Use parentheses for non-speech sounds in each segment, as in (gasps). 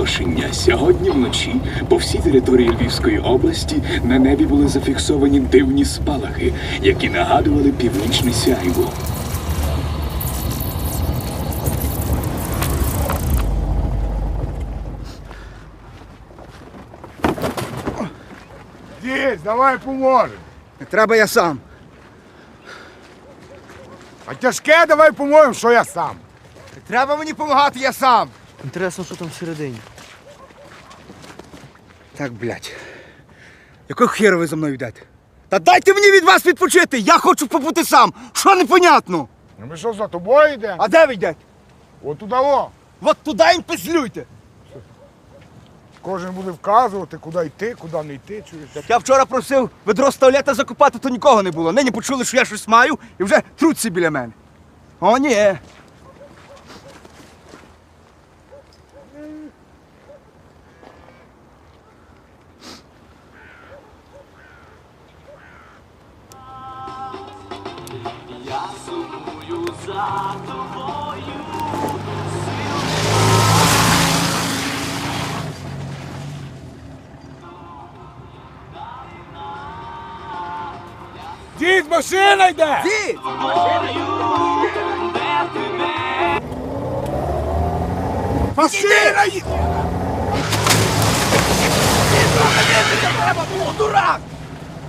Оголошення. Сьогодні вночі по всій території Львівської області на небі були зафіксовані дивні спалахи, які нагадували північне сяйво. Дідь, давай поможемо. Не треба я сам. А тяжке давай поможемо, що я сам. Не треба мені допомагати, я сам. Інтересно, що там всередині. Так, блядь. Якого хера ви за мною йдете? Та дайте мені від вас відпочити! Я хочу побути сам! Що непонятно? Ну ми що за тобою йдемо? А де ви йдете? От туди о. От туди їм песлюйте! Кожен буде вказувати, куди йти, куди не йти. Чуєш? Я вчора просив ведро з туалета закопати, то нікого не було. Нині почули, що я щось маю і вже труться біля мене. О, ні. Машина йде! Дід! Машина йде!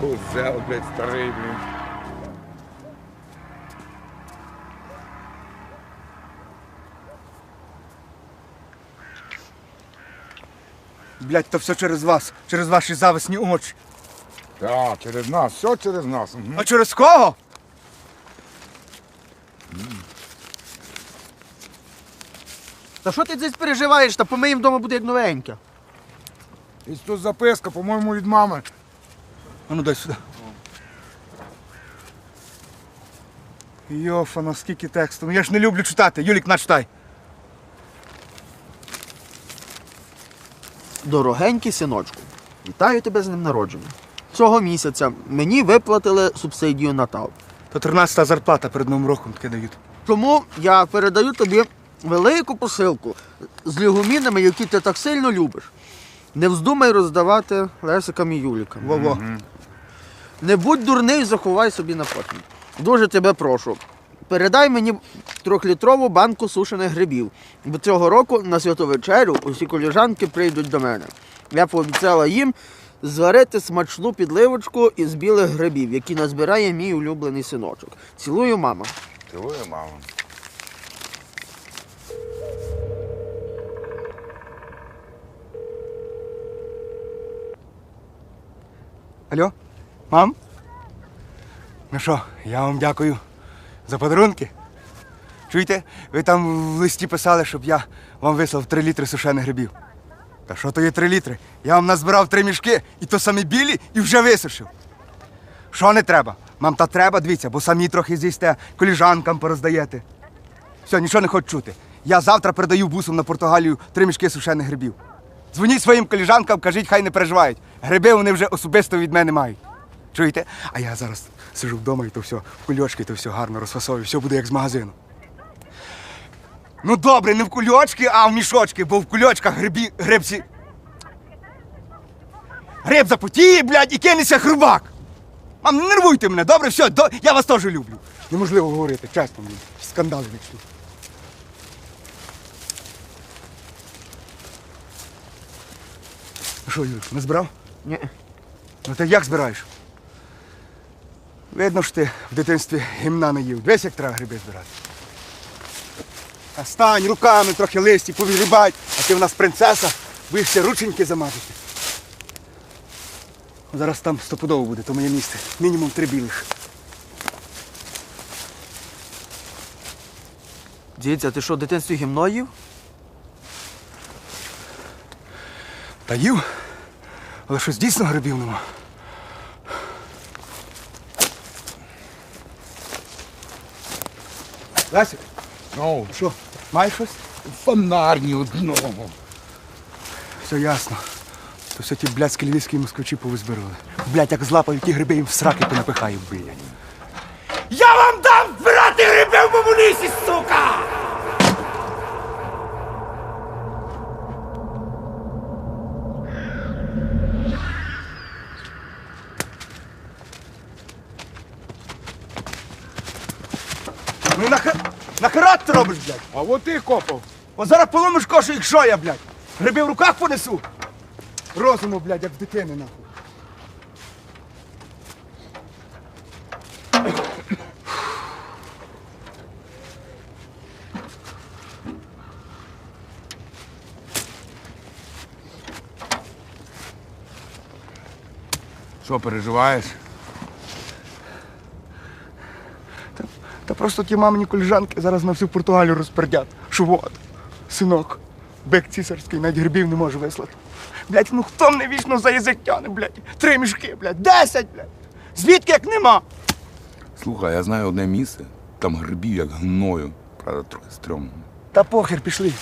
Козел, блядь, старий, блін. Блядь, то все через вас, через ваші зависні очі. Так, через нас, все через нас. Мгм. А через кого? Та що ти десь переживаєш? Та помиєм вдома буде як новеньке. І тут записка, по-моєму, від мами. А ну дай сюди. Йофана, скільки тексту. Ну я ж не люблю читати. Юлік, начитай. Дорогенький синочку, вітаю тебе з ним народження. Цього місяця мені виплатили субсидію на тал. То 13-та зарплата перед новим роком таке дають. Тому я передаю тобі велику посилку з лігумінами, які ти так сильно любиш. Не вздумай роздавати Лесикам і Юлікам. Во-во. Не будь дурний, заховай собі на потім. Дуже тебе прошу. Передай мені трьохлітрову банку сушених грибів. Бо цього року на святу вечерю усі коліжанки прийдуть до мене. Я пообіцяла їм зварити смачну підливочку із білих грибів, які назбирає мій улюблений синочок. Цілую, мама. Цілує мама. Алло? Мам? Ну що, я вам дякую за подарунки. Чуєте, ви там в листі писали, щоб я вам вислав 3 літри сушених грибів. Та що то є 3 літри? Я вам назбирав три мішки, і то самі білі, і вже висушив. Що не треба? Мам, та треба, дивіться, бо самі трохи з'їсте, коліжанкам пороздаєте. Все, нічого не хочу чути. Я завтра передаю бусом на Португалію три мішки сушених грибів. Дзвоніть своїм коліжанкам, кажіть, хай не переживають. Гриби вони вже особисто від мене мають. Чуєте? А я зараз сижу вдома і то все, в кульочки, то все гарно розфасовую, все буде як з магазину. Ну добре, не в кульочки, а в мішочки, бо в кульочках грибі, грибці. Гриб запотіє, блядь, і кинеться хрубак. Мам, не нервуйте мене, добре, все, до... я вас теж люблю. Неможливо говорити, чесно мені. Скандали вічні. Що, Юрій, не збирав? Ні. Ну ти як збираєш? Видно ж ти в дитинстві гімна не їв. Дивись, як треба гриби збирати. А стань руками трохи листі, повігрібай, а ти в нас принцеса, боїшся рученьки замазати. Зараз там стопудово буде, то моє місце. Мінімум три білих. Дідзя, ти що, в дитинстві гімно їв? Та їв, але щось дійсно грибів нема. Лесик, Ну, що, маєш щось? фонарні одного. Все ясно. То все ті блядські львівські москвичі повизбирали. Блядь, як злапають ті гриби, їм в сраки понапихаю, блядь. Я вам дам брати гриби в моєму лісі, сука! Нахера ти робиш, блядь? А от ти копав. От зараз поломиш кошу, якщо я, блядь. Гриби в руках понесу. Розуму, блядь, як в дитини, нахуй. Що переживаєш? Та просто ті мамині коліжанки зараз на всю Португалію розпердять. Що от, синок, бек цісарський навіть грибів не може вислати. Блять, ну хто мене вічно за язик тяне, блять? Три мішки, блять, десять, блять. Звідки як нема? Слухай, я знаю одне місце, там грибів як гною. Правда, трохи стрьомно. Та похер, пішли.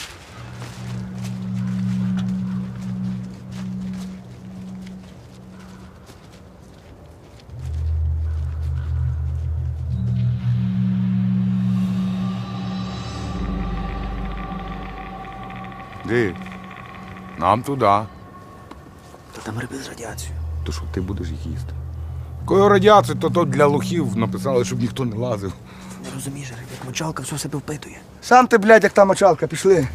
Ди, нам туди. Та там риби з радіацією. То що ти будеш їх їсти? Кою радіацію, то то для лохів написали, щоб ніхто не лазив. Не розумієш, як мочалка все себе впитує. Сам ти, блядь, як та мочалка, пішли.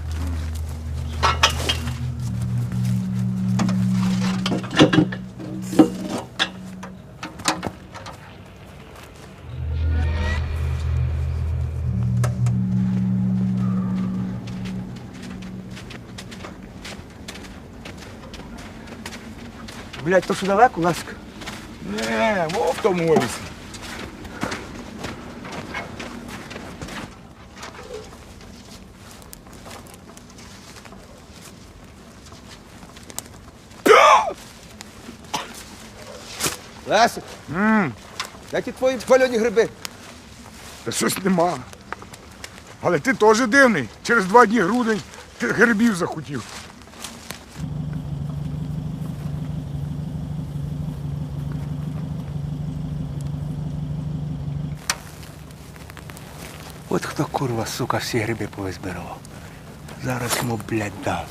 Блядь, то що далеко, ласка? Не, во в тому лісі. Лесик. Де ті твої пальоні гриби? Та щось нема. Але ти теж дивний. Через два дні грудень ти грибів захотів. От хто курва, сука, всі гриби повизбирав. Зараз йому, блядь, дам.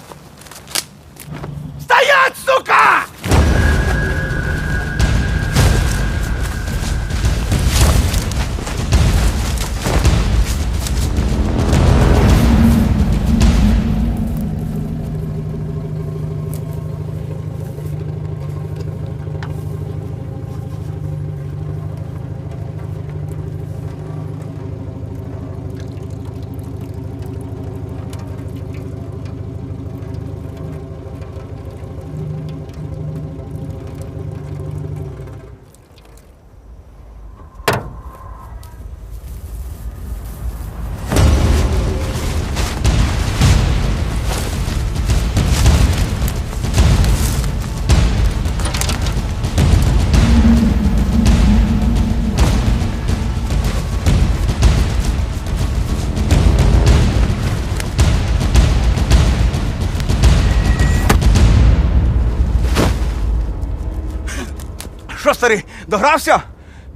Що, старий, догрався?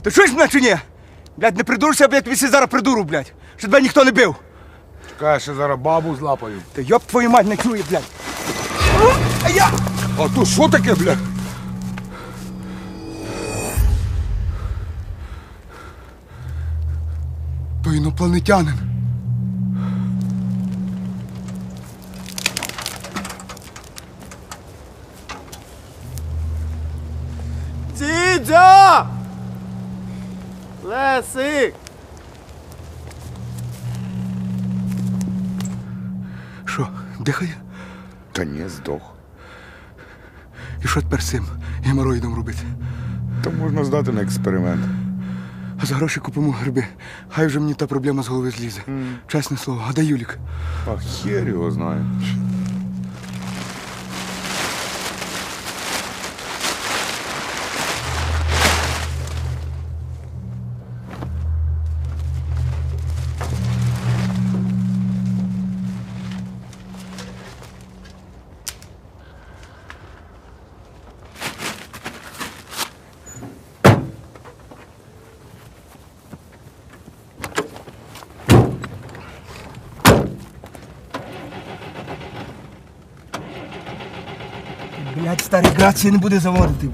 Ти чуєш мене чи ні? Блядь, не придурся, я тобі зараз придуру, блядь. Щоб тебе ніхто не бив. Чекай, ще зараз бабу злапаю. Та йоп твою мать не чує, блядь. А я! А то що таке, бля? То інопланетянин. Лесик! Що, дихає? Та ні, здох. І що тепер з цим геморроїдом робити? Та можна здати на експеримент. А за гроші купимо гриби. Хай вже мені та проблема з голови злізе. Чесне слово, а де Юлік? А хер його знає. старий град ще не буде заводити.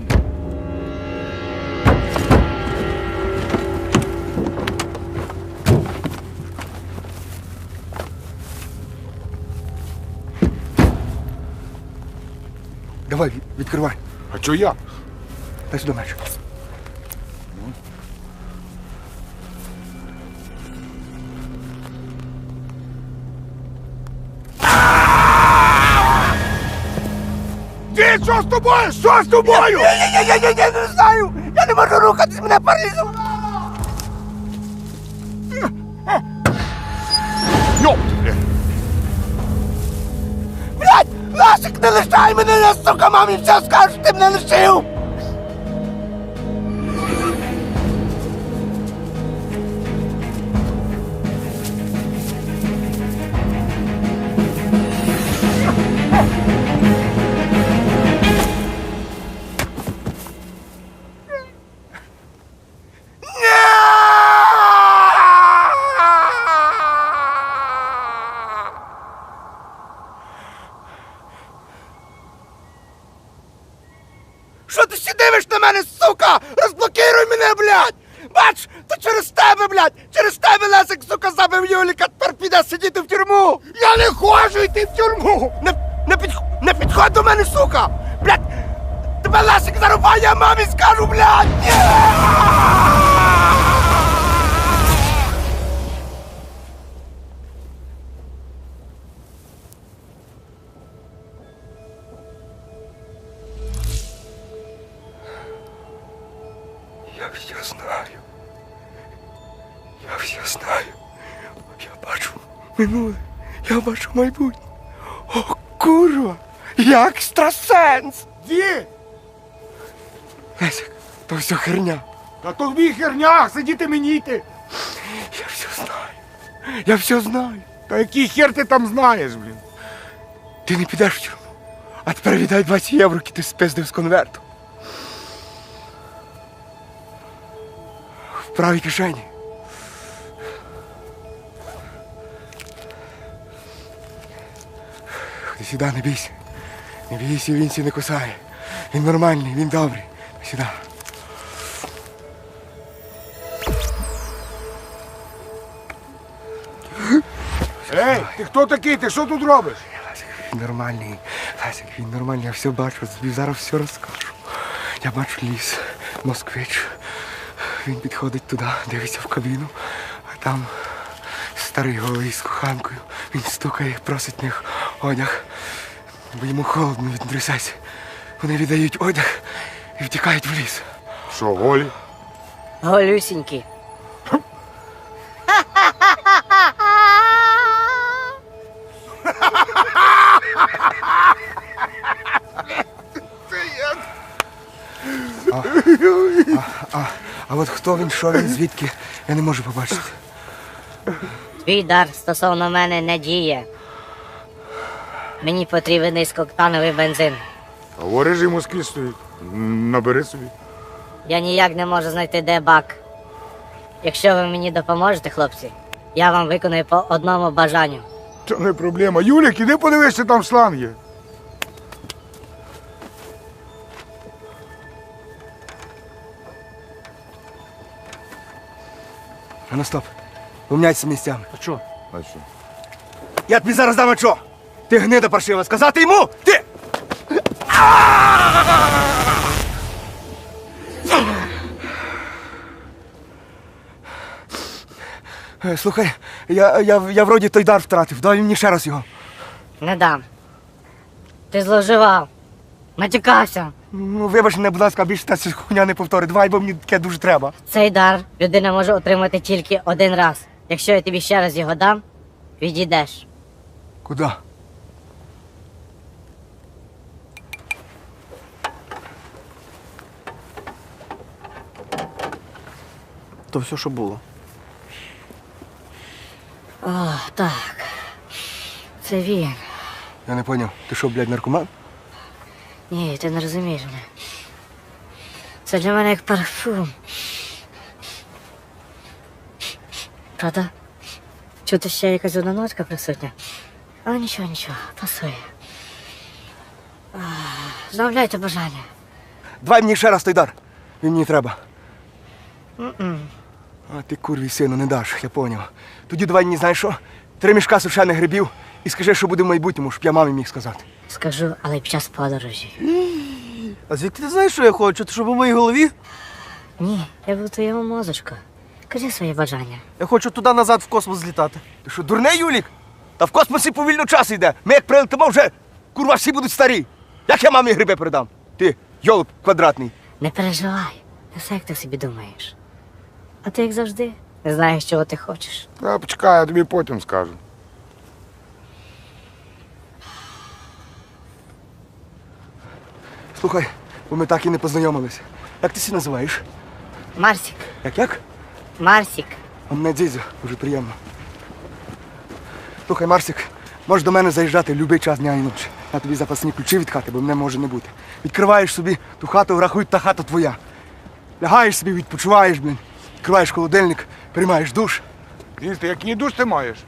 Давай, відкривай. А чого я? Дай сюди меч. Що з тобою? Що з тобою? Я не знаю! Я не можу рухатись, мене паралізувало! Блять! бля. Блядь! Ласик, не лишай мене, я, сука, мамі все скажу, ти мене лишив! Тебе сука, забив Юліка, тепер піде сидіти в тюрму! Я не хочу йти в тюрму! Не, не, під, не підходь до мене, сука! Блядь! Тебе Лесик зарубає, я мамі скажу, блядь! Ні! Майбутнє. О, курва! Я екстрасенс! Ді! Лесик, то все херня. Та то в мій херня, сидіти мені йти. Я все знаю. Я все знаю. Та який хер ти там знаєш, блін? Ти не підеш в тюрму. А тепер віддай 20 євро, які ти спиздив з конверту. В правій кишені. Ходи сюди, не бійся. Не бійся, він сі не кусає. Він нормальний, він добрий. Сюди. Ей, ти хто такий? Ти що тут робиш? Ласик, він нормальний. Ласик, він нормальний, я все бачу, тобі зараз все розкажу. Я бачу ліс, москвич. Він підходить туди, дивиться в кабіну, а там старий голий з коханкою. Він стукає, просить в них одяг. Бо йому холодно, трясеться. Вони віддають одяг і втікають в ліс. Що, голі? Голюсінькі. А от хто він, що він, звідки, я не можу побачити. Твій дар стосовно мене не діє. Мені потрібен низькооктановий бензин. А в орежі Москві стоїть. Набери собі. Я ніяк не можу знайти де бак. Якщо ви мені допоможете, хлопці, я вам виконую по одному бажанню. Це не проблема. Юлік, іди подивися, там шланг є. А ну стоп. Поміняйся місцями. А що? А що? Я тобі зараз дам що? Ти гнида паршива, сказати йому! Ти! Е, Слухай, я, я, я вроді той дар втратив. Дай мені ще раз його. Не дам. Ти зловживав. Матюкався. Ну, вибач мене, будь ласка, більше та ця хуйня не повтори. Давай, бо мені таке дуже треба. Цей дар людина може отримати тільки один раз. Якщо я тобі ще раз його дам, відійдеш. Куди? То все, що було. О, так. Це він. Я не поняв. Ти що, блядь, наркоман? Ні, ти не розумієш мене. Це для мене як парфум. Правда? Чути ще якась одна нотка присутня. Але нічого, нічого, пасує. А, Замовляйте бажання. Давай мені ще раз той дар. Він мені треба. А ти курвій сину не даш, я поняв. Тоді давай мені знаєш що? Три мішка сушених грибів і скажи, що буде в майбутньому, щоб я мамі міг сказати. Скажу, але під час подорожі. (gasps) А звідки ти знаєш, що я хочу? Ти щоб у моїй голові? Ні, я був твоєму мозочку. Кажи своє бажання. Я хочу туди-назад в космос злітати. Ти що, дурний Юлік? Та в космосі повільно час йде. Ми як прилетимо вже, курва, всі будуть старі. Як я мамі гриби передам? Ти, йолоп квадратний. Не переживай, не все як ти собі думаєш. А ти, як завжди, не знаєш, чого ти хочеш. Та почекай, я тобі потім скажу. Слухай, бо ми так і не познайомилися. Як ти себе називаєш? Марсік, Як як? Марсік. А мене дзідзя, дуже приємно. Слухай, Марсик, можеш до мене заїжджати в будь-який час дня і ночі. Я тобі запасні ключі від хати, бо мене може не бути. Відкриваєш собі ту хату, рахуй, та хата твоя. Лягаєш собі, відпочиваєш, блін. Відкриваєш холодильник, приймаєш душ. Їсти, який душ ти маєш?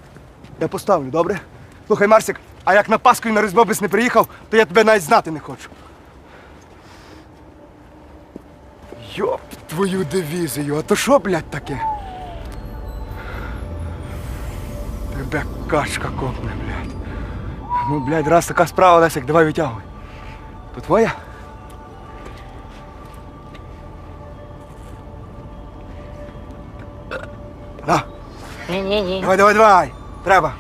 Я поставлю, добре? Слухай, Марсик, а як на Пасху і на Різдвобис не приїхав, то я тебе навіть знати не хочу. Йоп, твою дивізію, а то що, блядь, таке? Тебе качка копне, блядь. Ну, блядь, раз така справа, Лесик, давай витягуй. То твоя? Ні-ні-ні. давай, давай, давай. Треба.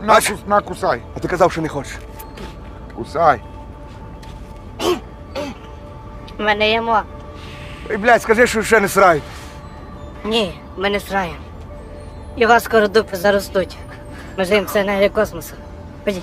На, кус- на кусай. А ти казав, що не хочеш. Кусай. Ми не їмо. Ой, блядь, скажи, що ще не срай. Ні, ми не сраємо. І вас скоро дупи заростуть. Ми живемо в ценері космосу. Ходіть.